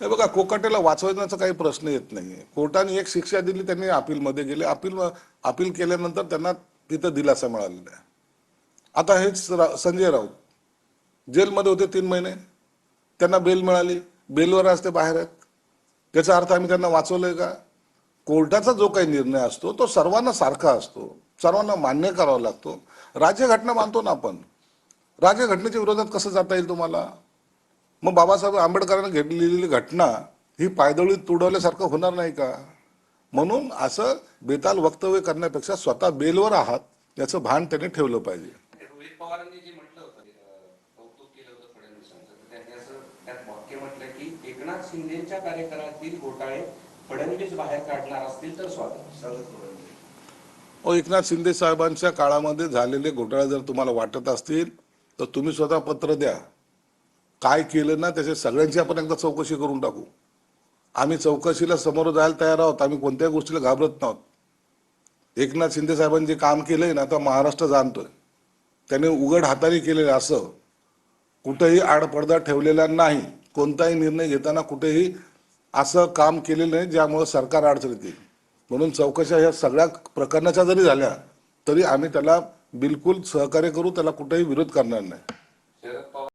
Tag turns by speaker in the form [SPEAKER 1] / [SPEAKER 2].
[SPEAKER 1] हे बघा कोकाटेला वाचवण्याचा काही प्रश्न येत नाही कोर्टाने एक शिक्षा दिली त्यांनी अपीलमध्ये गेले. अपील अपील केल्यानंतर त्यांना तिथं दिलासा मिळालेला आहे. आता हेच संजय राऊत. जेलमध्ये होते तीन महिने. त्यांना बेल मिळाली. बेलवर आज ते बाहेर आहेत. त्याचा अर्थ आम्ही त्यांना वाचवलंय का? कोर्टाचा जो काही निर्णय असतो तो सर्वांना सारखा असतो. सर्वांना मान्य करावा लागतो. राज्यघटना मानतो ना आपण. राज्यघटनेच्या विरोधात कसं जाता येईल तुम्हाला? मग बाबासाहेब आंबेडकरांनी घेतलेली घटना ही पायदळी तुडवल्यासारखं होणार नाही का? म्हणून असं बेताल वक्तव्य करण्यापेक्षा स्वतः बेलवर आहात याचं भान त्यांनी ठेवलं पाहिजे.
[SPEAKER 2] रोहित पवारांनी जे म्हटलं होतं ते, अं, कौतुक केलं होतं फडणवीसांचं तर त्यांनी असं त्यात वाक्य म्हटलं की एकनाथ शिंदेच्या कार्यकाळातील घोटाळे फडणवीस बाहेर काढणार असतील तर स्वागत.
[SPEAKER 1] अहो एकनाथ शिंदे साहेबांच्या काळामध्ये झालेले घोटाळे जर तुम्हाला वाटत असतील तर तुम्ही स्वतः पत्र द्या. काय केलं ना त्याच्या सगळ्यांची आपण एकदा चौकशी करून टाकू. आम्ही चौकशीला समोर जायला तयार आहोत. आम्ही कोणत्याही गोष्टीला घाबरत नाहोत. एकनाथ शिंदे साहेबांनी जे काम केलंय ना आता महाराष्ट्र जाणतोय. त्याने उघड हाताने केलेलं असं. कुठेही आडपडदा ठेवलेला नाही. कोणताही निर्णय घेताना कुठेही असं काम केलेलं नाही ज्यामुळे सरकार अडचणीत येईल. म्हणून चौकशा ह्या सगळ्या प्रकरणाच्या जरी झाल्या तरी आम्ही त्याला बिलकुल सहकार्य करू त्याला कुठेही विरोध करणार नाही.